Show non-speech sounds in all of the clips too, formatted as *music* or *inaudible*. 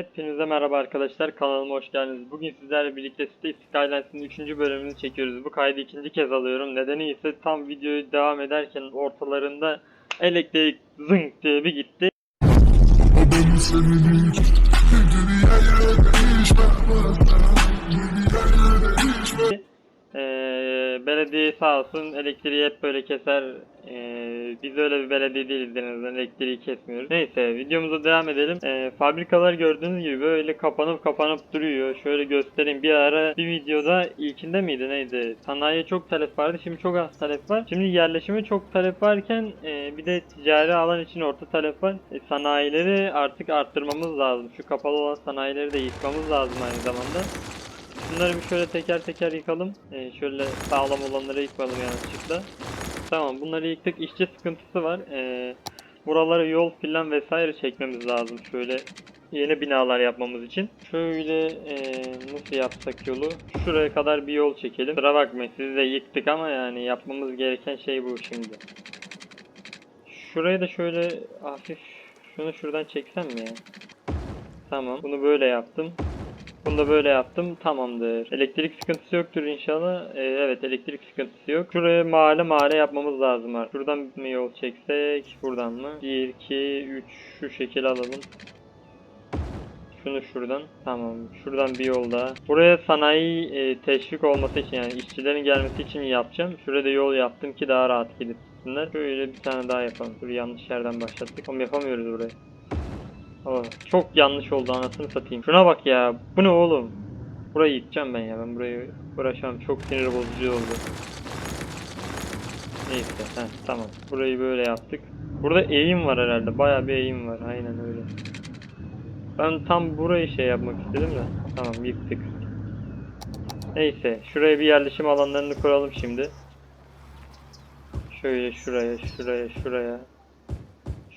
Hepinize merhaba arkadaşlar kanalıma hoş geldiniz. Bugün sizlerle birlikte City Skylines'in 3. bölümünü çekiyoruz. Bu kaydı ikinci kez alıyorum. Nedeni ise tam videoyu devam ederken ortalarında elektrik zınk diye bir gitti. Ee, belediye sağ olsun elektriği hep böyle keser. Ee, biz öyle bir belediye değiliz en elektriği kesmiyoruz. Neyse videomuza devam edelim. Ee, fabrikalar gördüğünüz gibi böyle kapanıp kapanıp duruyor. Şöyle göstereyim. Bir ara bir videoda ilkinde miydi neydi? Sanayiye çok talep vardı. Şimdi çok az talep var. Şimdi yerleşime çok talep varken e, bir de ticari alan için orta talep var. E, sanayileri artık arttırmamız lazım. Şu kapalı olan sanayileri de yıkmamız lazım aynı zamanda. Bunları bir şöyle teker teker yıkalım. Ee, şöyle sağlam olanları yıkmadım yanlışlıkla. Tamam bunları yıktık. İşçi sıkıntısı var. Ee, buralara yol filan vesaire çekmemiz lazım. Şöyle yeni binalar yapmamız için. Şöyle ee, nasıl yapsak yolu? Şuraya kadar bir yol çekelim. Sıra bakmayın sizi de yıktık ama yani yapmamız gereken şey bu şimdi. Şuraya da şöyle hafif şunu şuradan çeksem mi ya? Tamam. Bunu böyle yaptım. Bunu da böyle yaptım. Tamamdır. Elektrik sıkıntısı yoktur inşallah. Ee, evet elektrik sıkıntısı yok. Şuraya mahalle mahalle yapmamız lazım artık. Şuradan mı yol çeksek? Buradan mı? 1, 2, 3 şu şekil alalım. Şunu şuradan. Tamam. Şuradan bir yol daha. Buraya sanayi e, teşvik olması için yani işçilerin gelmesi için yapacağım. Şurada yol yaptım ki daha rahat gidip. Şöyle bir tane daha yapalım. Dur yanlış yerden başlattık. Ama yapamıyoruz burayı. Oh, çok yanlış oldu anasını satayım. Şuna bak ya. Bu ne oğlum? Burayı yıkacağım ben ya. Ben burayı uğraşamam. Çok sinir bozucu oldu. Neyse. Heh, tamam. Burayı böyle yaptık. Burada eğim var herhalde. Bayağı bir eğim var. Aynen öyle. Ben tam burayı şey yapmak istedim de. Tamam yıktık. Neyse. Şuraya bir yerleşim alanlarını kuralım şimdi. Şöyle şuraya, şuraya, şuraya.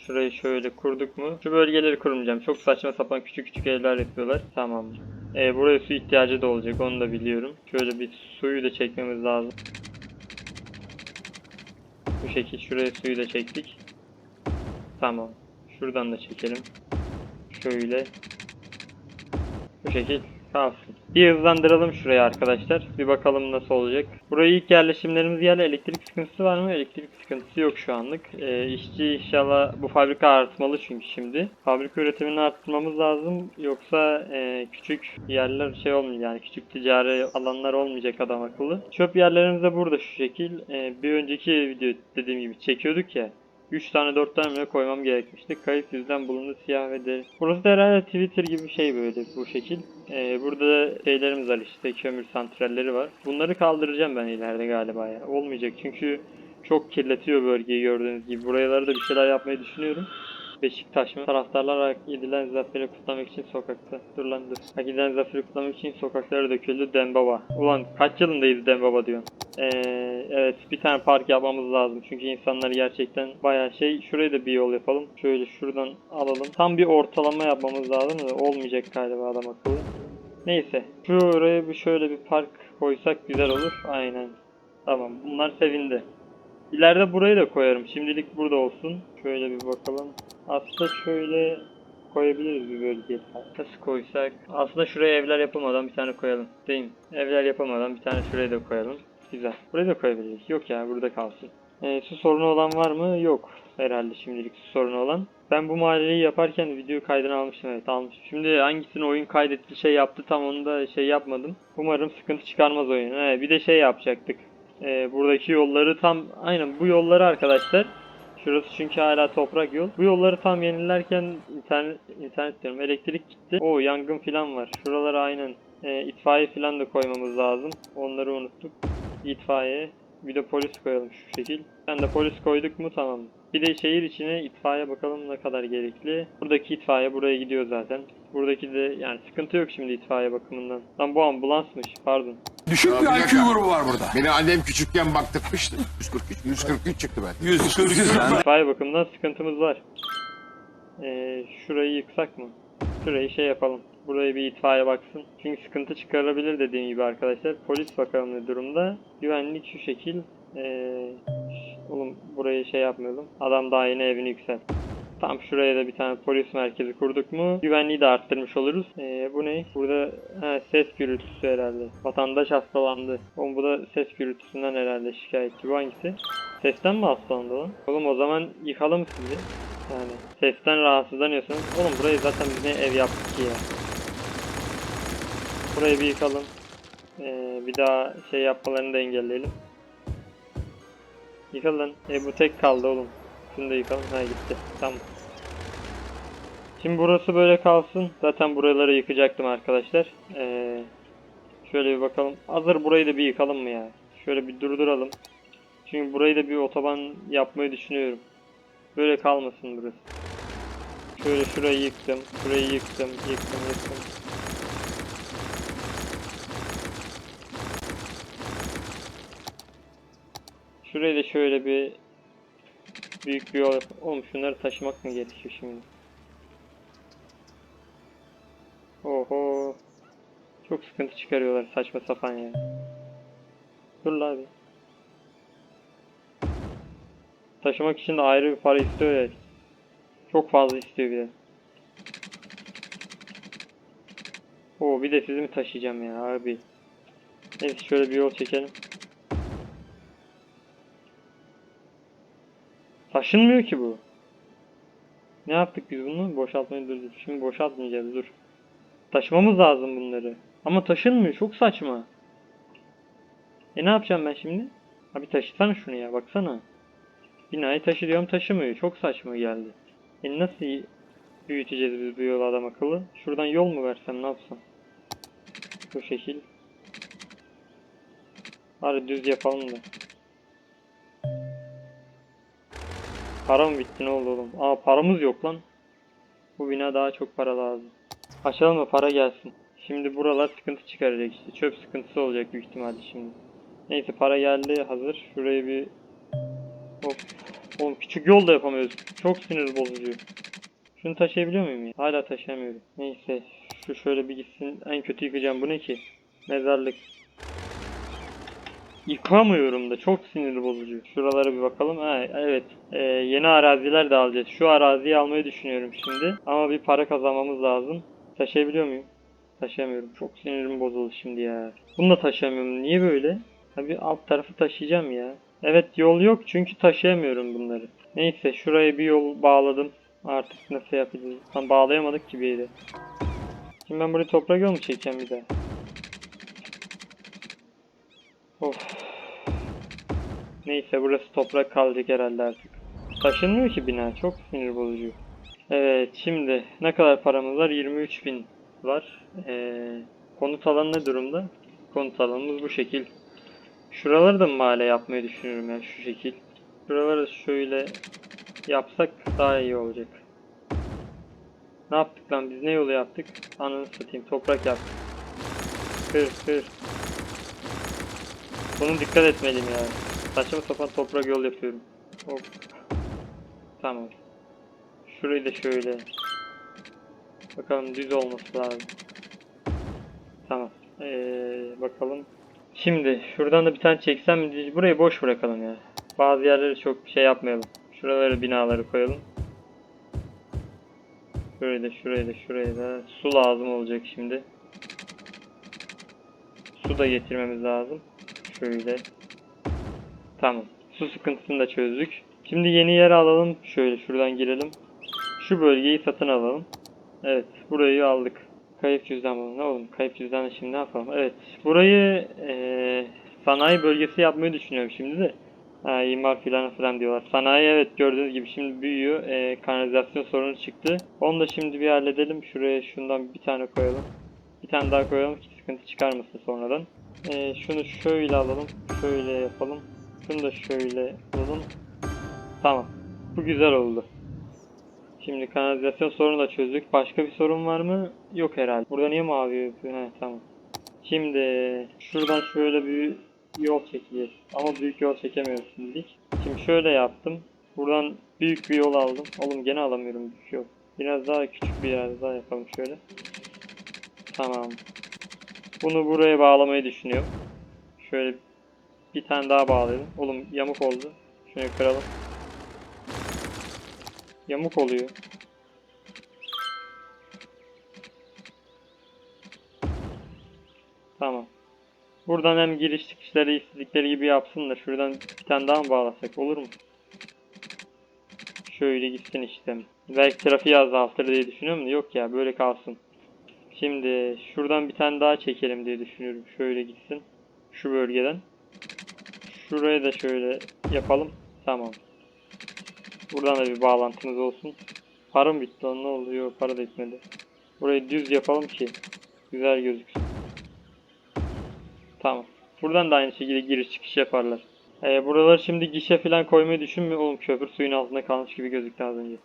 Şurayı şöyle kurduk mu? Şu bölgeleri kurmayacağım. Çok saçma sapan küçük küçük evler yapıyorlar. Tamam. Ee, buraya su ihtiyacı da olacak. Onu da biliyorum. Şöyle bir suyu da çekmemiz lazım. Bu şekil şuraya suyu da çektik. Tamam. Şuradan da çekelim. Şöyle. Bu şekil kalsın. Bir hızlandıralım şurayı arkadaşlar. Bir bakalım nasıl olacak. Burayı ilk yerleşimlerimiz yerle elektrik sıkıntısı var mı? Elektrik sıkıntısı yok şu anlık. Ee, işçi inşallah bu fabrika artmalı çünkü şimdi. Fabrika üretimini arttırmamız lazım. Yoksa e, küçük yerler şey olmayacak yani küçük ticari alanlar olmayacak adam akıllı. Çöp yerlerimiz de burada şu şekil. Ee, bir önceki video dediğim gibi çekiyorduk ya. 3 tane 4 tane mi koymam gerekmişti. Kayıt yüzden bulundu siyah ve deri. Burası da herhalde Twitter gibi bir şey böyle bu şekil. Ee, burada da şeylerimiz var işte kömür santralleri var. Bunları kaldıracağım ben ileride galiba ya. Olmayacak çünkü çok kirletiyor bölgeyi gördüğünüz gibi. Buralara da bir şeyler yapmayı düşünüyorum. Beşiktaş mı? Taraftarlar hak edilen zaferi kutlamak için sokakta. Dur lan dur. Hak zaferi kutlamak için sokaklara döküldü Dembaba. Ulan kaç yılındayız Dembaba diyorsun? Ee, evet bir tane park yapmamız lazım. Çünkü insanlar gerçekten bayağı şey. Şuraya da bir yol yapalım. Şöyle şuradan alalım. Tam bir ortalama yapmamız lazım da olmayacak galiba adam akıllı. Neyse. Şuraya bir şöyle bir park koysak güzel olur. Aynen. Tamam. Bunlar sevindi. İleride burayı da koyarım. Şimdilik burada olsun. Şöyle bir bakalım. Aslında şöyle koyabiliriz bir bölge. Nasıl koysak? Aslında şuraya evler yapılmadan bir tane koyalım. Değil mi? Evler yapılmadan bir tane şuraya da koyalım. Güzel. Buraya da koyabiliriz. Yok ya burada kalsın. Ee, su sorunu olan var mı? Yok. Herhalde şimdilik su sorunu olan. Ben bu mahalleyi yaparken video kaydını almıştım evet almıştım. Şimdi hangisini oyun kaydetti şey yaptı tam onu da şey yapmadım. Umarım sıkıntı çıkarmaz oyun. He, bir de şey yapacaktık. Ee, buradaki yolları tam aynen bu yolları arkadaşlar. Şurası çünkü hala toprak yol. Bu yolları tam yenilerken internet diyorum elektrik gitti. O yangın falan var. Şuralara aynen e, itfaiye falan da koymamız lazım. Onları unuttuk. İtfaiye. Bir de polis koyalım şu şekil. Ben de polis koyduk mu tamam. Bir de şehir içine itfaiye bakalım ne kadar gerekli. Buradaki itfaiye buraya gidiyor zaten. Buradaki de yani sıkıntı yok şimdi itfaiye bakımından. Lan bu ambulansmış pardon. Düşük bir IQ grubu var burada. Beni annem küçükken baktırmıştı. 143. 143 çıktı *laughs* ben. 143 İtfaiye bakımından sıkıntımız var. Ee, şurayı yıksak mı? Şurayı şey yapalım. Buraya bir itfaiye baksın. Çünkü sıkıntı çıkarabilir dediğim gibi arkadaşlar. Polis bakalım ne durumda. Güvenlik şu şekil. Ee, oğlum burayı şey yapmayalım. Adam daha yeni evini yükselt. Tam şuraya da bir tane polis merkezi kurduk mu güvenliği de arttırmış oluruz. Ee, bu ne? Burada ha, ses gürültüsü herhalde. Vatandaş hastalandı. Oğlum bu da ses gürültüsünden herhalde şikayetçi. Bu hangisi? Sesten mi hastalandı lan? Oğlum o zaman yıkalım sizi. Yani sesten rahatsızlanıyorsanız. Oğlum burayı zaten biz ne ev yaptık ki ya. Burayı bir yıkalım. Ee, bir daha şey yapmalarını da engelleyelim. Yıkal lan. E bu tek kaldı oğlum. Şunu da yıkalım. Ha gitti. Tamam. Şimdi burası böyle kalsın. Zaten buraları yıkacaktım arkadaşlar. Ee, şöyle bir bakalım. Hazır burayı da bir yıkalım mı ya? Şöyle bir durduralım. Çünkü burayı da bir otoban yapmayı düşünüyorum. Böyle kalmasın burası. Şöyle şurayı yıktım. Şurayı yıktım. Yıktım yıktım. Şurayı da şöyle bir büyük bir yol yap- Oğlum şunları taşımak mı gerekiyor şimdi? Oho. Çok sıkıntı çıkarıyorlar saçma sapan ya. Dur la abi. Taşımak için de ayrı bir para istiyor ya. Çok fazla istiyor bir de. Oo bir de sizi mi taşıyacağım ya abi. Neyse şöyle bir yol çekelim. Taşınmıyor ki bu. Ne yaptık biz bunu? Boşaltmayı durduk. Şimdi boşaltmayacağız dur. Taşımamız lazım bunları. Ama taşınmıyor. Çok saçma. E ne yapacağım ben şimdi? Abi taşısana şunu ya. Baksana. Binayı taşı diyorum taşımıyor. Çok saçma geldi. E nasıl büyüteceğiz biz bu yolu adam akıllı? Şuradan yol mu versem ne yapsam? Bu şekil. Hadi düz yapalım da. Para mı bitti ne oldu oğlum? Aa paramız yok lan. Bu bina daha çok para lazım. Açalım da para gelsin. Şimdi buralar sıkıntı çıkaracak işte. Çöp sıkıntısı olacak büyük ihtimalle şimdi. Neyse para geldi hazır. Şurayı bir... Of. Oğlum küçük yol da yapamıyoruz. Çok sinir bozucu. Şunu taşıyabiliyor muyum ya? Hala taşıyamıyorum. Neyse. Şu şöyle bir gitsin. En kötü yıkacağım. Bu ne ki? Mezarlık. Yıkamıyorum da çok sinir bozucu. Şuralara bir bakalım. Ha, evet. Ee, yeni araziler de alacağız. Şu araziyi almayı düşünüyorum şimdi. Ama bir para kazanmamız lazım. Taşıyabiliyor muyum? Taşıyamıyorum. Çok sinirim bozuldu şimdi ya. Bunu da taşıyamıyorum. Niye böyle? Tabii alt tarafı taşıyacağım ya. Evet yol yok çünkü taşıyamıyorum bunları. Neyse şuraya bir yol bağladım. Artık nasıl yapacağız? Tam bağlayamadık ki bir yere. Şimdi ben buraya toprak yol mu çekeceğim bir daha? Of. Neyse burası toprak kalacak herhalde artık. Taşınmıyor ki bina. Çok sinir bozucu. Evet şimdi ne kadar paramız var? 23 bin var. Ee, konut alanı ne durumda? Konut alanımız bu şekil. Şuraları da mahalle yapmayı düşünüyorum yani şu şekil. Şuraları şöyle yapsak daha iyi olacak. Ne yaptık lan biz ne yolu yaptık? Ananı satayım toprak yaptık. Kır kır. Bunu dikkat etmeliyim ya. Saçma sapan toprak yol yapıyorum. Hop. Tamam. Şurayı da şöyle. Bakalım düz olması lazım. Tamam. Ee, bakalım. Şimdi şuradan da bir tane çeksem? Burayı boş bırakalım ya. Bazı yerleri çok şey yapmayalım. Şuraları binaları koyalım. Şurayı da şurayı da şuraya da. Su lazım olacak şimdi. Su da getirmemiz lazım. Şöyle. Tamam. Su sıkıntısını da çözdük. Şimdi yeni yer alalım. Şöyle şuradan girelim. Şu bölgeyi satın alalım. Evet. Burayı aldık. Kayıp cüzdan bulun. Ne oğlum? Kayıp cüzdanı şimdi ne yapalım? Evet. Burayı eee, sanayi bölgesi yapmayı düşünüyorum şimdi de. Ha, imar filan filan diyorlar. Sanayi evet gördüğünüz gibi şimdi büyüyor. Eee, kanalizasyon sorunu çıktı. Onu da şimdi bir halledelim. Şuraya şundan bir tane koyalım. Bir tane daha koyalım ki sıkıntı çıkarmasın sonradan. Ee, şunu şöyle alalım. Şöyle yapalım. Şunu da şöyle alalım. Tamam. Bu güzel oldu. Şimdi kanalizasyon sorunu da çözdük. Başka bir sorun var mı? Yok herhalde. Burada niye mavi yapıyor? He tamam. Şimdi şuradan şöyle bir yol çekeceğiz. Ama büyük yol çekemiyoruz şimdilik. Şimdi şöyle yaptım. Buradan büyük bir yol aldım. Oğlum gene alamıyorum büyük yol. Biraz daha küçük bir yer daha yapalım şöyle. Tamam. Bunu buraya bağlamayı düşünüyorum. Şöyle bir tane daha bağlayalım. Oğlum yamuk oldu. Şunu kıralım. Yamuk oluyor. Tamam. Buradan hem giriş çıkışları istedikleri gibi yapsınlar. Şuradan bir tane daha mı bağlasak olur mu? Şöyle gitsin işte. Belki trafiği azaltır diye düşünüyorum da yok ya böyle kalsın. Şimdi şuradan bir tane daha çekelim diye düşünüyorum. Şöyle gitsin. Şu bölgeden. Şuraya da şöyle yapalım. Tamam. Buradan da bir bağlantımız olsun. Para bitti lan ne oldu? Yok para da bitmedi. Burayı düz yapalım ki güzel gözüksün. Tamam. Buradan da aynı şekilde giriş çıkış yaparlar. Ee, buraları şimdi gişe falan koymayı düşünmüyor. Oğlum köprü suyun altında kalmış gibi gözüktü az önce.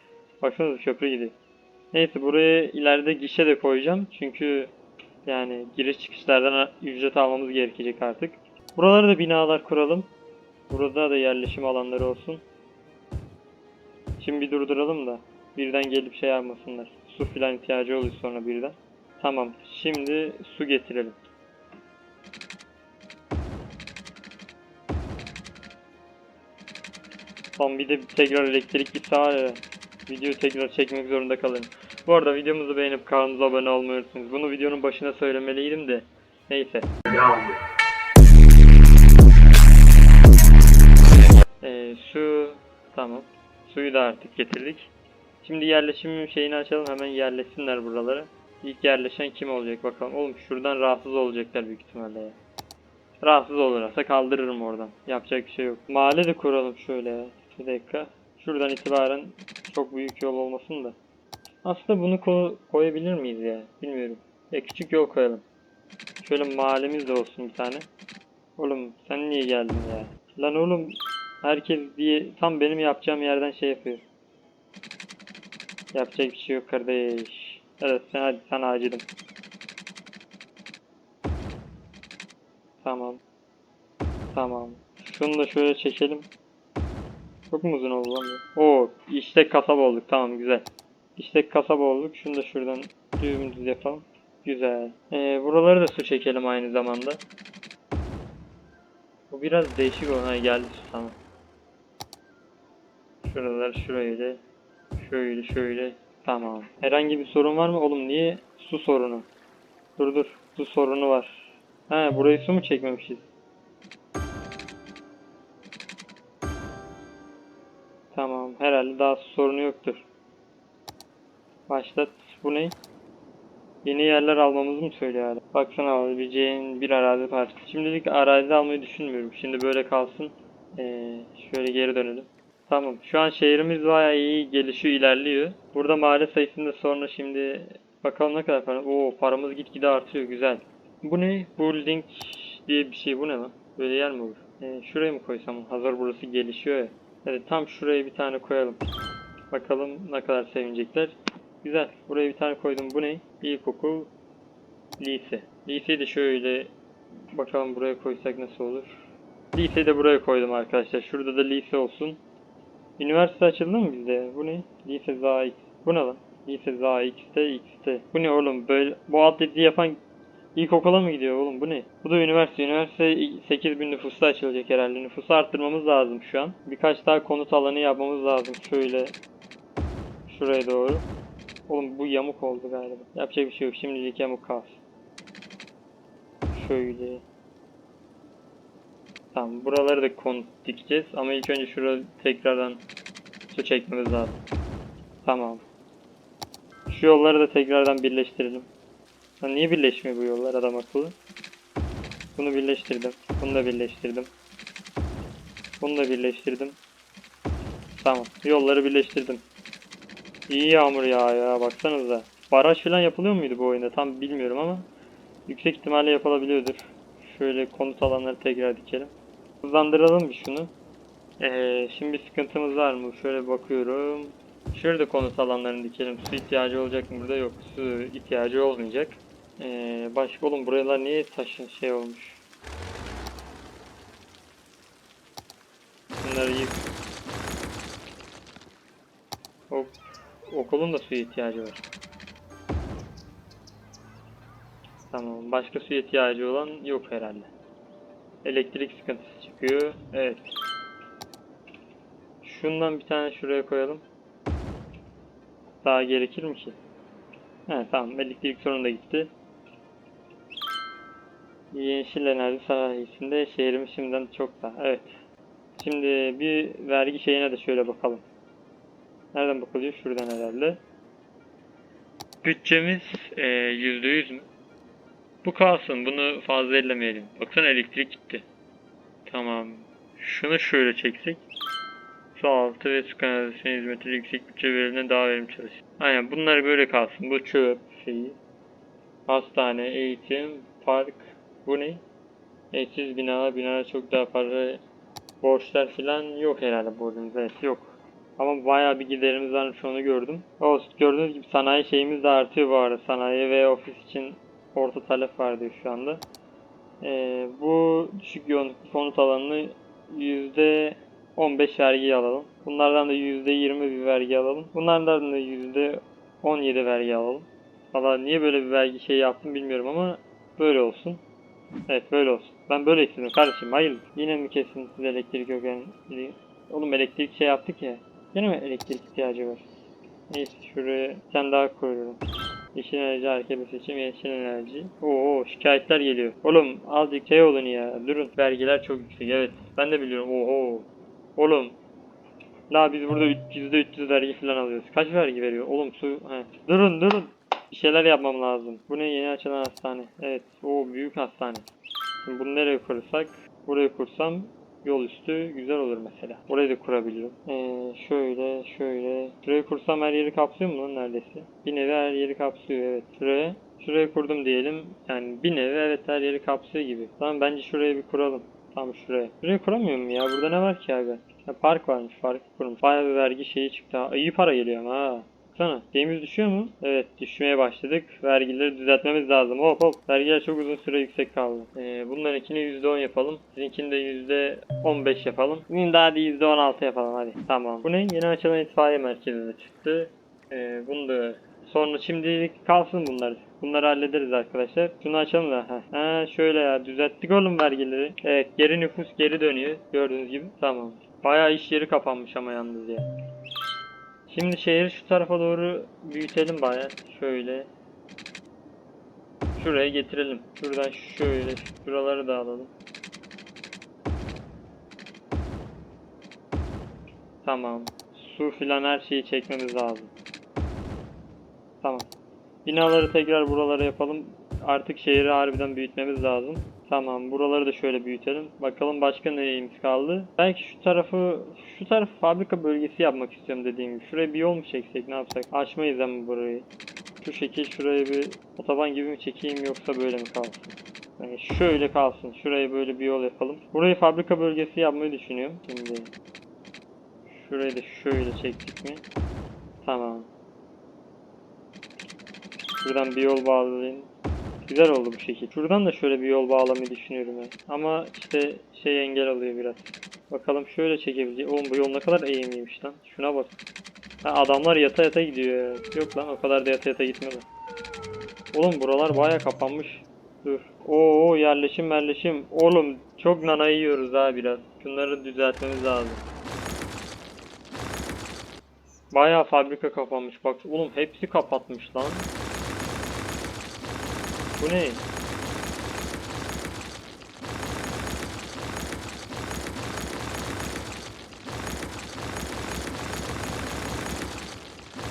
Baksanıza köprü gidiyor. Neyse buraya ileride gişe de koyacağım. Çünkü yani giriş çıkışlardan ücret almamız gerekecek artık. Buralara da binalar kuralım. Burada da yerleşim alanları olsun. Şimdi bir durduralım da birden gelip şey yapmasınlar. Su filan ihtiyacı oluyor sonra birden. Tamam. Şimdi su getirelim. Son bir de tekrar elektrik gitse var ya. Videoyu tekrar çekmek zorunda kalırım. Bu arada videomuzu beğenip kanalımıza abone olmayı unutmayın. Bunu videonun başına söylemeliydim de. Neyse. Ee, su tamam. Suyu da artık getirdik. Şimdi yerleşim şeyini açalım hemen yerleşsinler buralara. İlk yerleşen kim olacak bakalım. Oğlum şuradan rahatsız olacaklar büyük ihtimalle ya. Rahatsız olursa kaldırırım oradan. Yapacak bir şey yok. Mahalle de kuralım şöyle ya. Bir dakika. Şuradan itibaren çok büyük yol olmasın da. Aslında bunu ko- koyabilir miyiz ya? Bilmiyorum. Ya küçük yol koyalım. Şöyle mahallemiz de olsun bir tane. Oğlum sen niye geldin ya? Lan oğlum herkes diye tam benim yapacağım yerden şey yapıyor. Yapacak bir şey yok kardeş. Evet sen hadi sana acıdım. Tamam. Tamam. Şunu da şöyle çekelim. Çok mu uzun oldu lan bu? Oo, işte kasaba olduk. Tamam güzel. İşte kasaba olduk. Şunu da şuradan dümdüz yapalım. Güzel. Ee, buraları da su çekelim aynı zamanda. Bu biraz değişik. Ha geldi tamam. Şuralar şöyle. Şöyle şöyle. Tamam. Herhangi bir sorun var mı? Oğlum niye su sorunu? Dur dur. Su sorunu var. Ha burayı su mu çekmemişiz? Tamam. Herhalde daha su sorunu yoktur. Başlat. Bu ne? Yeni yerler almamızı mı söylüyor hala? Baksana alabileceğin bir arazi parçası. Şimdilik arazi almayı düşünmüyorum. Şimdi böyle kalsın. Ee, şöyle geri dönelim. Tamam. Şu an şehrimiz bayağı iyi gelişiyor, ilerliyor. Burada mahalle sayısında sonra şimdi bakalım ne kadar para. Oo paramız gitgide artıyor. Güzel. Bu ne? Building diye bir şey. Bu ne lan? Böyle yer mi olur? Ee, şuraya mı koysam? Hazır burası gelişiyor ya. Evet tam şuraya bir tane koyalım. Bakalım ne kadar sevinecekler. Güzel. Buraya bir tane koydum. Bu ne? İlkokul, lise. Liseyi de şöyle bakalım buraya koysak nasıl olur. Liseyi de buraya koydum arkadaşlar. Şurada da lise olsun. Üniversite açıldı mı bizde? Bu ne? Lise ZAX. Bu ne lan? Lise ZAX'te X'te. Bu ne oğlum? Böyle bu atleti yapan ilkokula mı gidiyor oğlum? Bu ne? Bu da üniversite. Üniversite 8000 nüfusta açılacak herhalde. Nüfusu arttırmamız lazım şu an. Birkaç daha konut alanı yapmamız lazım. Şöyle şuraya doğru. Oğlum bu yamuk oldu galiba. Yapacak bir şey yok. Şimdilik yamuk kalsın. Şöyle. Tamam. Buraları da konut dikeceğiz. Ama ilk önce şurada tekrardan su çekmemiz lazım. Tamam. Şu yolları da tekrardan birleştirelim. Lan niye birleşmiyor bu yollar adam akıllı? Bunu birleştirdim. Bunu da birleştirdim. Bunu da birleştirdim. Tamam. Yolları birleştirdim. İyi yağmur ya ya baksanıza. Baraj falan yapılıyor muydu bu oyunda tam bilmiyorum ama yüksek ihtimalle yapılabiliyordur. Şöyle konut alanları tekrar dikelim. Hızlandıralım bir şunu. Ee, şimdi bir sıkıntımız var mı? Şöyle bakıyorum. Şurada konut alanlarını dikelim. Su ihtiyacı olacak mı burada? Yok. Su ihtiyacı olmayacak. Ee, başka oğlum buralar niye taşın şey olmuş? Bunları yık. Hop. Okulun da suya ihtiyacı var. Tamam. Başka suya ihtiyacı olan yok herhalde. Elektrik sıkıntısı çıkıyor. Evet. Şundan bir tane şuraya koyalım. daha gerekir mi ki? He tamam elektrik sorunu da gitti. Yeşil enerji sayesinde şehrimiz şimdiden çok daha. Evet. Şimdi bir vergi şeyine de şöyle bakalım. Nereden bakılıyor? Şuradan herhalde. Bütçemiz eee, %100 mü? Bu kalsın. Bunu fazla ellemeyelim. Baksana elektrik gitti. Tamam. Şunu şöyle çeksek. Su altı ve su kanalizasyonu hizmeti yüksek bütçe verimine daha verimli çalışır. Aynen bunlar böyle kalsın. Bu çöp şeyi. Hastane, eğitim, park. Bu ne? Eşsiz binalar, binalar çok daha para borçlar falan yok herhalde borcumuz. Evet yok. Ama bayağı bir giderimiz varmış onu gördüm. O gördüğünüz gibi sanayi şeyimiz de artıyor bu arada. Sanayi ve ofis için orta talep var diyor şu anda. Ee, bu düşük yoğunluklu konut alanını yüzde 15 vergi alalım. Bunlardan da yüzde 20 bir vergi alalım. Bunlardan da yüzde 17 vergi alalım. Valla niye böyle bir vergi şey yaptım bilmiyorum ama böyle olsun. Evet böyle olsun. Ben böyle istedim kardeşim. Hayır. Yine mi kesintisiz elektrik yok yani? Oğlum elektrik şey yaptık ya. Yine mi elektrik ihtiyacı var? Neyse şuraya tane daha koyuyorum. Yeşil enerji hareketli seçim yeşil enerji. Oo şikayetler geliyor. Oğlum azıcık şey olun ya. Durun. Vergiler çok yüksek. Evet. Ben de biliyorum. Oho. Oğlum. La biz burada üç- yüzde 300 vergi falan alıyoruz. Kaç vergi veriyor? Oğlum su. He. Durun durun. Bir şeyler yapmam lazım. Bu ne yeni açılan hastane. Evet. O büyük hastane. Şimdi bunu nereye kursak? Buraya kursam yol üstü güzel olur mesela. Orayı da kurabilirim. Ee, şöyle şöyle. Şuraya kursam her yeri kapsıyor mu lan neredeyse? Bir nevi her yeri kapsıyor evet. Şuraya Şuraya kurdum diyelim. Yani bir nevi evet her yeri kapsıyor gibi. Tamam bence şuraya bir kuralım. Tamam şuraya. Şuraya kuramıyor mu ya? Burada ne var ki abi? Ya park varmış. Park kurmuş. Bayağı bir vergi şeyi çıktı. İyi para geliyor ha. Baksana. Şeyimiz düşüyor mu? Evet düşmeye başladık. Vergileri düzeltmemiz lazım. Hop hop. Vergiler çok uzun süre yüksek kaldı. Ee, bunlarınkini %10 yapalım. Sizinkini de %15 yapalım. Sizin daha da %16 yapalım hadi. Tamam. Bu ne? Yeni açılan itfaiye merkezine çıktı. Ee, bunu da sonra şimdilik kalsın bunlar. Bunları hallederiz arkadaşlar. Şunu açalım da. Ha şöyle ya düzelttik oğlum vergileri. Evet geri nüfus geri dönüyor. Gördüğünüz gibi. Tamam. Bayağı iş yeri kapanmış ama yalnız ya. Şimdi şehri şu tarafa doğru büyütelim bayağı. Şöyle. Şuraya getirelim. Şuradan şöyle. Şuraları da alalım. Tamam. Su filan her şeyi çekmemiz lazım. Tamam. Binaları tekrar buralara yapalım. Artık şehri harbiden büyütmemiz lazım. Tamam buraları da şöyle büyütelim. Bakalım başka neyimiz kaldı. Belki şu tarafı şu tarafı fabrika bölgesi yapmak istiyorum dediğim gibi. Şuraya bir yol mu çeksek ne yapsak? Açmayız ama burayı. Şu şekil şuraya bir otoban gibi mi çekeyim yoksa böyle mi kalsın? Yani şöyle kalsın. Şuraya böyle bir yol yapalım. Burayı fabrika bölgesi yapmayı düşünüyorum. Şimdi şurayı da şöyle çektik mi? Tamam. Şuradan bir yol bağlayayım. Güzel oldu bu şekil. Şuradan da şöyle bir yol bağlamayı düşünüyorum ben. Ama işte şey engel oluyor biraz. Bakalım şöyle çekebileceğim. Oğlum bu yol ne kadar eğimliymiş lan. Şuna bak. Ha, adamlar yata yata gidiyor ya. Yok lan o kadar da yata yata gitmedi. Oğlum buralar baya kapanmış. Dur. Oo yerleşim yerleşim. Oğlum çok nana yiyoruz ha biraz. Şunları düzeltmemiz lazım. Bayağı fabrika kapanmış. Bak oğlum hepsi kapatmış lan. Bu ne?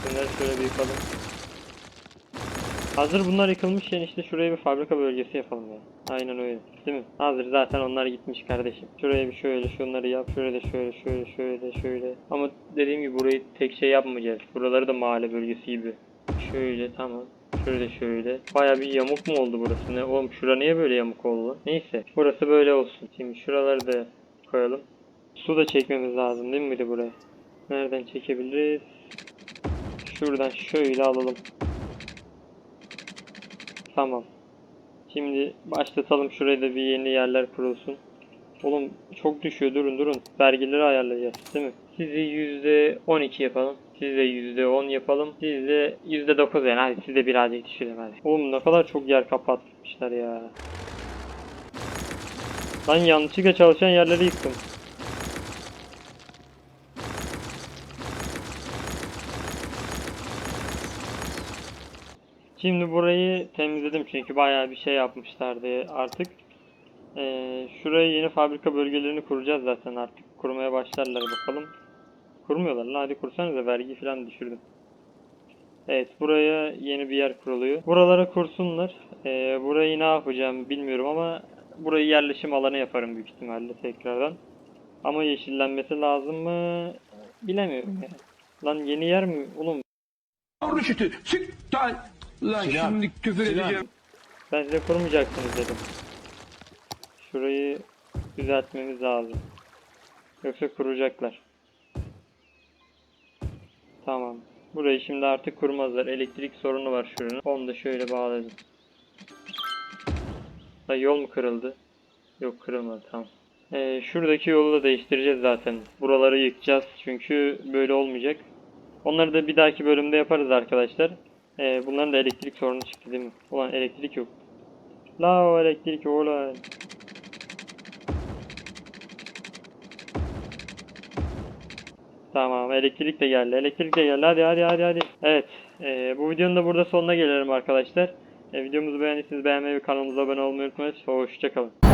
Bunları şöyle bir yıkalım. Hazır bunlar yıkılmışken işte şuraya bir fabrika bölgesi yapalım ya. Aynen öyle. Değil mi? Hazır zaten onlar gitmiş kardeşim. Şuraya bir şöyle şunları yap. Şöyle de şöyle şöyle şöyle şöyle. Ama dediğim gibi burayı tek şey yapmayacağız. Buraları da mahalle bölgesi gibi. Şöyle tamam. Şöyle şöyle. Baya bir yamuk mu oldu burası? Ne? Oğlum şura niye böyle yamuk oldu? Neyse. Burası böyle olsun. Şimdi şuraları da koyalım. Su da çekmemiz lazım değil mi bir de buraya? Nereden çekebiliriz? Şuradan şöyle alalım. Tamam. Şimdi başlatalım şuraya da bir yeni yerler kurulsun. Oğlum çok düşüyor durun durun. Vergileri ayarlayacağız değil mi? Sizi %12 yapalım. Siz de %10 yapalım. Siz de %9 yani hadi siz de birazcık düşürelim hadi. Oğlum ne kadar çok yer kapatmışlar ya. Lan yanlışlıkla çalışan yerleri yıktım. Şimdi burayı temizledim çünkü bayağı bir şey yapmışlardı artık. Ee, şuraya yeni fabrika bölgelerini kuracağız zaten artık. Kurmaya başlarlar bakalım. Kurmuyorlar lan hadi kursanıza vergi falan düşürdüm. Evet buraya yeni bir yer kuruluyor. Buralara kursunlar. Ee, burayı ne yapacağım bilmiyorum ama burayı yerleşim alanı yaparım büyük ihtimalle tekrardan. Ama yeşillenmesi lazım mı bilemiyorum ya. Lan yeni yer mi? Oğlum Rüştü çık tal. Lan Sinan, şimdi küfür Sinan. edeceğim. ben size kurmayacaksınız dedim. Şurayı düzeltmemiz lazım. Yoksa kuracaklar. Tamam. Burayı şimdi artık kurmazlar. Elektrik sorunu var şuranın. Onu da şöyle bağladım. Da yol mu kırıldı? Yok kırılmadı tamam. Ee, şuradaki yolu da değiştireceğiz zaten. Buraları yıkacağız çünkü böyle olmayacak. Onları da bir dahaki bölümde yaparız arkadaşlar. Ee, bunların da elektrik sorunu çıktı değil mi? Ulan elektrik yok. La elektrik ulan. Tamam elektrik de geldi. Elektrik de geldi. Hadi hadi hadi hadi. Evet. ee, bu videonun da burada sonuna gelelim arkadaşlar. E, videomuzu beğendiyseniz beğenmeyi ve kanalımıza abone olmayı unutmayın. Hoşçakalın.